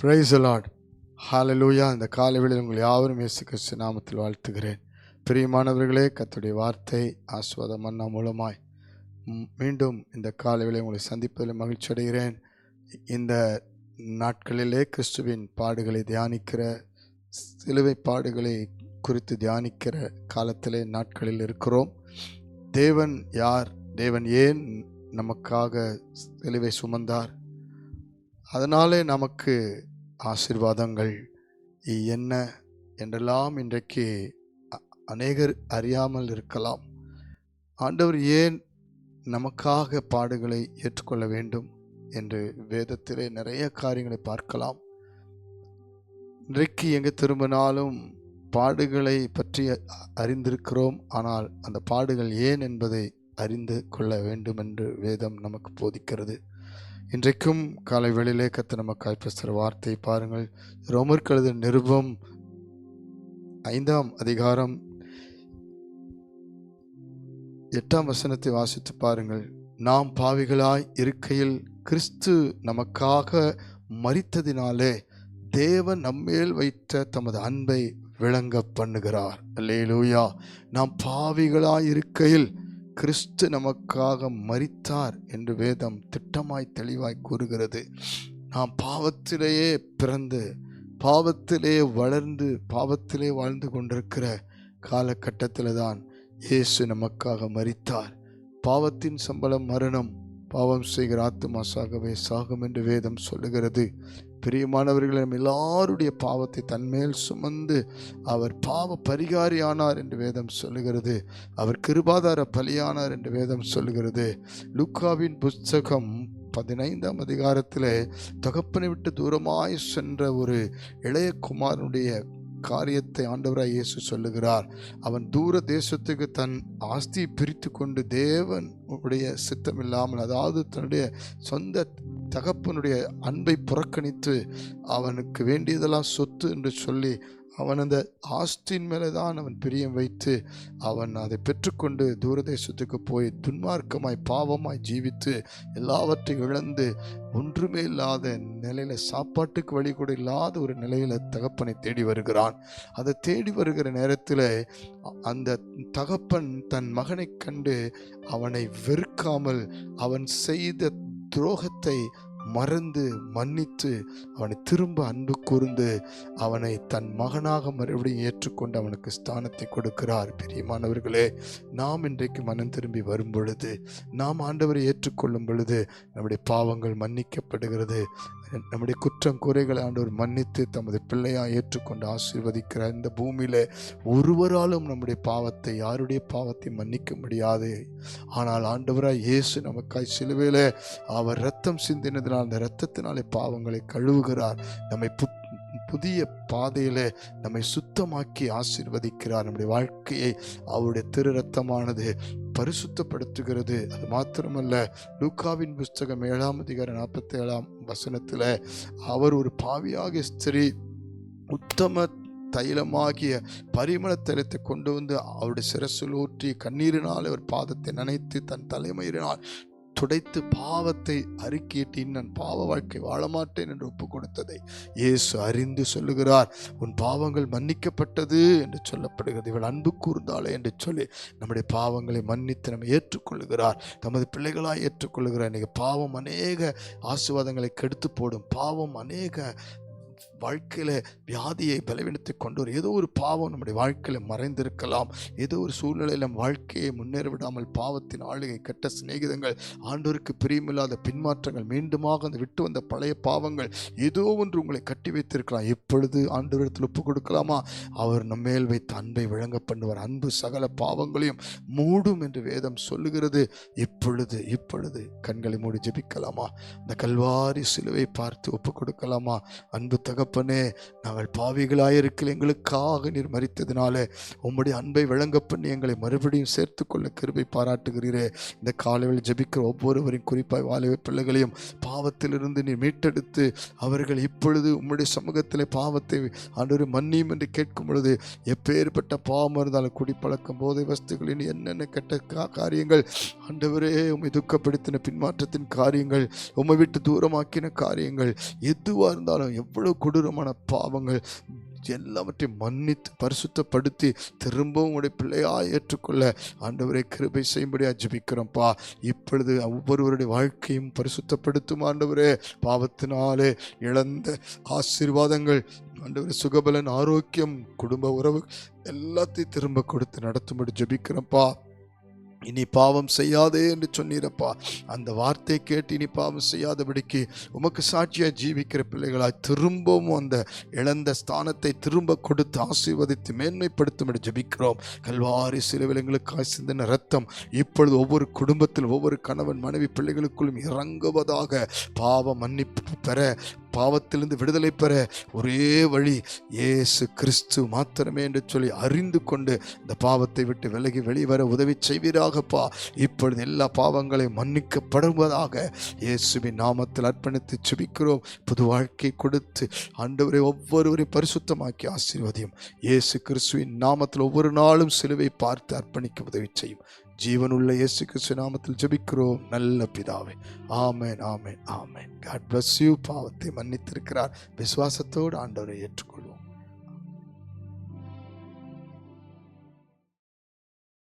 Price Lord ஹாலலூயா இந்த காலவெளியில் உங்கள் யாவரும் இயேசு கிறிஸ்து நாமத்தில் வாழ்த்துகிறேன். பிரியமானவர்களே கத்துடைய வார்த்தை ஆஸ்வாதம் மன்னா மூலமாய் மீண்டும் இந்த காலவெளியை உங்களை சந்திப்பதில் மகிழ்ச்சி அடைகிறேன். இந்த நாட்களிலே கிறிஸ்துவின் பாடுகளை தியானிக்கிற சிலுவை பாடுகளை குறித்து தியானிக்கிற காலத்திலே நாட்களில் இருக்கிறோம். தேவன் யார்? தேவன் ஏன் நமக்காக சிலுவை சுமந்தார்? அதனாலே நமக்கு ஆசீர்வாதங்கள். என்ன என்றெல்லாம் இன்றைக்கு அநேகர் அறியாமல் இருக்கலாம். ஆண்டவர் ஏன் நமக்காக பாடுகளை ஏற்றுக்கொள்ள வேண்டும் என்று வேதத்திலே நிறைய காரியங்களை பார்க்கலாம். இன்றைக்கு எங்கே திரும்பினாலும் பாடுகளை பற்றி அறிந்திருக்கிறோம். ஆனால் அந்த பாடுகள் ஏன் என்பதை அறிந்து கொள்ள வேண்டும் என்று வேதம் நமக்கு போதிக்கிறது. இன்றைக்கும் காலை வேளையிலே கத்த நமக்காய் பேசுகிற வார்த்தை பாருங்கள். ரோமர் கழுத நிருபம் ஐந்தாம் அதிகாரம் எட்டாம் வசனத்தை வாசித்து பாருங்கள். நாம் பாவிகளாய் இருக்கையில் கிறிஸ்து நமக்காக மறித்ததினாலே தேவன் நம்மேல் வைத்த தமது அன்பை விளங்க பண்ணுகிறார். அல்லேலூயா. நாம் பாவிகளாய் இருக்கையில் கிறிஸ்து நமக்காக மரித்தார் என்று வேதம் திட்டமாய் தெளிவாய் கூறுகிறது. நாம் பாவத்திலேயே பிறந்து பாவத்திலே வளர்ந்து பாவத்திலே வாழ்ந்து கொண்டிருக்கிற காலகட்டத்தில் தான் இயேசு நமக்காக மறித்தார் பாவத்தின் சம்பளம் மரணம் பாவம் செய்கிற ஆத்மா சாகவே சாகும் என்று வேதம் சொல்லுகிறது. பிரியமானவர்கள் நம் எல்லாருடைய பாவத்தை தன்மேல் சுமந்து அவர் பாவ பரிகாரியானார் என்று வேதம் சொல்லுகிறது. அவர் கிருபாதார பலியானார் என்று வேதம் சொல்லுகிறது. லுக்காவின் புஸ்தகம் பதினைந்தாம் அதிகாரத்தில் தகப்பனை விட்டு தூரமாய் சென்ற ஒரு இளைய குமாரனுடைய காரியத்தை ஆண்டவராய் இயேசு சொல்லுகிறார். அவன் தூர தேசத்துக்கு தன் ஆஸ்தியை பிரித்து கொண்டு தேவன் உடைய சித்தம் இல்லாமல் அதாவது தன்னுடைய சொந்த தகப்பனுடைய அன்பை புறக்கணித்து அவனுக்கு வேண்டியதெல்லாம் சொத்து என்று சொல்லி அவன் அந்த ஆஸ்தியின் மேலே தான் அவன் பிரியம் வைத்து அவன் அதை பெற்றுக்கொண்டு தூரதேசத்துக்கு போய் துன்மார்க்கமாய் பாவமாய் ஜீவித்து எல்லாவற்றையும் இழந்து ஒன்றுமே இல்லாத நிலையில் சாப்பாட்டுக்கு வழி கூட இல்லாத ஒரு நிலையில் தகப்பனை தேடி வருகிறான். அதை தேடி வருகிற நேரத்தில் அந்த தகப்பன் தன் மகனைக் கண்டு அவனை வெறுக்காமல் அவன் செய்த துரோகத்தை மறந்து மன்னித்து அவனை திரும்ப அன்பு கூர்ந்து அவனை தன் மகனாக மறுபடியும் ஏற்றுக்கொண்டு அவனுக்கு ஸ்தானத்தை கொடுக்கிறார். பிரியமானவர்களே நாம் இன்றைக்கு மனம் திரும்பி வரும் பொழுது நாம் ஆண்டவரை ஏற்றுக்கொள்ளும் பொழுது நம்முடைய பாவங்கள் மன்னிக்கப்படுகிறது. நம்முடைய குற்றம் குறைகளை ஆண்டவர் மன்னித்து தமது பிள்ளையாக ஏற்றுக்கொண்டு ஆசீர்வதிக்கிறார் இந்த பூமியில் ஒருவராலும் நம்முடைய பாவத்தை யாருடைய பாவத்தை மன்னிக்க முடியாது. ஆனால் ஆண்டவராக இயேசு நமக்காய் சிலுவையில் அவர் ரத்தம் சிந்தினதினால் அந்த ரத்தத்தினாலே பாவங்களை கழுவுகிறார். நம்மை பு புதிய பாதையில் நம்மை சுத்தமாக்கி ஆசீர்வதிக்கிறார். நம்முடைய வாழ்க்கையை அவருடைய திரு ரத்தமானது பரிசுத்தப்படுத்துகிறது. அது மாத்திரமல்ல லூக்காவின் புஸ்தகம் ஏழாம் அதிகார நாற்பத்தி ஏழாம் வசனத்தில் அவர் ஒரு பாவியாக ஸ்திரீ உத்தம தைலமாகிய பரிமள தைலத்தை கொண்டு வந்து அவருடைய சிரசில் ஊற்றி கண்ணீரினால் அவர் பாதத்தை நனைத்து தன் தலைமையினால் துடைத்து பாவத்தை அறிக்கையிட்டு நான் பாவ வாழ்க்கை வாழ மாட்டேன் என்று ஒப்பு கொடுத்ததை இயேசு அறிந்து சொல்லுகிறார். உன் பாவங்கள் மன்னிக்கப்பட்டது என்று சொல்லப்படுகிறது. இவள் அன்பு கூர்ந்தாளே என்று சொல்லி நம்முடைய பாவங்களை மன்னித்து நம்ம ஏற்றுக்கொள்ளுகிறார். தமது பிள்ளைகளாய் ஏற்றுக்கொள்ளுகிறார். இன்றைக்கி பாவம் அநேக ஆசீர்வாதங்களை கெடுத்து போடும். பாவம் அநேக வாழ்க்கையில் வியாதியை பலவீனத்தை கொண்டு வரும் ஏதோ ஒரு பாவம் நம்முடைய வாழ்க்கையில் மறைந்திருக்கலாம். ஏதோ ஒரு சூழ்நிலையில் நம் வாழ்க்கையை முன்னேற விடாமல் பாவத்தின் ஆளுகை கெட்ட சிநேகிதங்கள் ஆண்டோருக்கு பிரியமில்லாத பின்மாற்றங்கள் மீண்டுமாக அந்த விட்டு வந்த பழைய பாவங்கள் ஏதோ ஒன்று உங்களை கட்டி வைத்திருக்கலாம். எப்பொழுது ஆண்டவரிடத்தில் ஒப்பு கொடுக்கலாமா? அவர் நம்மேல் வைத்த அன்பை விளங்க பண்ணுவார். அன்பு சகல பாவங்களையும் மூடும் என்று வேதம் சொல்லுகிறது. இப்பொழுது இப்பொழுது கண்களை மூடி ஜெபிக்கலாமா? இந்த கல்வாரி சிலுவை பார்த்து ஒப்பு கொடுக்கலாமா? அன்பு தகப்ப தகப்பனே நாங்கள் பாவிகளாயிருக்கல எங்களுக்காக நீர் மறித்ததினாலே உம்முடைய அன்பை விளங்க பண்ணி எங்களை மறுபடியும் சேர்த்துக்கொள்ள கிருபை பாராட்டுகிறீரே. இந்த காலையில் ஜெபிக்கிற ஒவ்வொருவரின் குறிப்பாய் வாலிப பிள்ளைகளையும் பாவத்திலிருந்து நீர் மீட்டெடுத்து அவர்கள் இப்பொழுது உம்முடைய சமூகத்தில் பாவத்தை ஆண்டவர் மன்னியும் என்று கேட்கும் பொழுது எப்பேற்பட்ட பாவம் இருந்தாலும் குடிப்பழக்கம் போதை வஸ்துகளின் என்னென்ன கெட்ட கா- காரியங்கள் ஆண்டவரே உம்மை துக்கப்படுத்தின பின்மாற்றத்தின் காரியங்கள் உம்மை விட்டு தூரமாக்கின காரியங்கள் எதுவாக இருந்தாலும் எவ்வளவு கொடூரமான பாவங்கள் எல்லாவற்றையும் மன்னித்து பரிசுத்தப்படுத்தி திரும்பவும் உடைய பிள்ளையாக ஏற்றுக்கொள்ள ஆண்டவரை கிருபை செய்யும்படியா ஜபிக்கிறோம்ப்பா. இப்பொழுது ஒவ்வொருவருடைய வாழ்க்கையும் பரிசுத்தப்படுத்தும் ஆண்டவரே. பாவத்தினாலே இழந்த ஆசீர்வாதங்கள் ஆண்டவரே சுகபலன் ஆரோக்கியம் குடும்ப உறவு எல்லாத்தையும் திரும்ப கொடுத்து நடத்தும்படி ஜெபிக்கிறோம்ப்பா. இனி பாவம் செய்யாதே என்று சொன்னீரப்பா. அந்த வார்த்தை கேட்டு இனி பாவம் செய்யாதபடிக்கு உமக்கு சாட்சியாக ஜீவிக்கிற பிள்ளைகளாய் திரும்பவும் அந்த இழந்த ஸ்தானத்தை திரும்ப கொடுத்து ஆசீர்வதித்து மேன்மைப்படுத்தும்படி ஜபிக்கிறோம். கல்வாரி சில விலங்குகளுக்காக சிந்தின ரத்தம் இப்பொழுது ஒவ்வொரு குடும்பத்தில் ஒவ்வொரு கணவன் மனைவி பிள்ளைகளுக்குள்ளும் இறங்குவதாக பாவ மன்னிப்பு பெற பாவத்திலிருந்து விடுதலை பெற ஒரே வழி இயேசு கிறிஸ்து மாத்திரமே என்று சொல்லி அறிந்து கொண்டு இந்த பாவத்தை விட்டு விலகி வெளிவர உதவி செய்வீராகப்பா. இப்பொழுது எல்லா பாவங்களையும் மன்னிக்கப்படுவதாக இயேசுவின் நாமத்தில் அர்ப்பணித்து சுபிக்கிறோம் புது வாழ்க்கை கொடுத்து ஆண்டவரை ஒவ்வொருவரையும் பரிசுத்தமாக்கி ஆசீர்வதியும். இயேசு கிறிஸ்துவின் நாமத்தில் ஒவ்வொரு நாளும் சிலுவை பார்த்து அர்ப்பணிக்க உதவி செய்யும். ஜீவனுள்ள இயேசு கிறிஸ்து நாமத்தில் ஜெபிக்கிறோம். நல்ல பிதாவே. ஆமேன் ஆமேன் ஆமேன். காட் பிளஸ் யூ பாவத்தை மன்னித்திருக்கிறார். விசுவாசத்தோடு ஆண்டவரை ஏற்றுக்கொள்.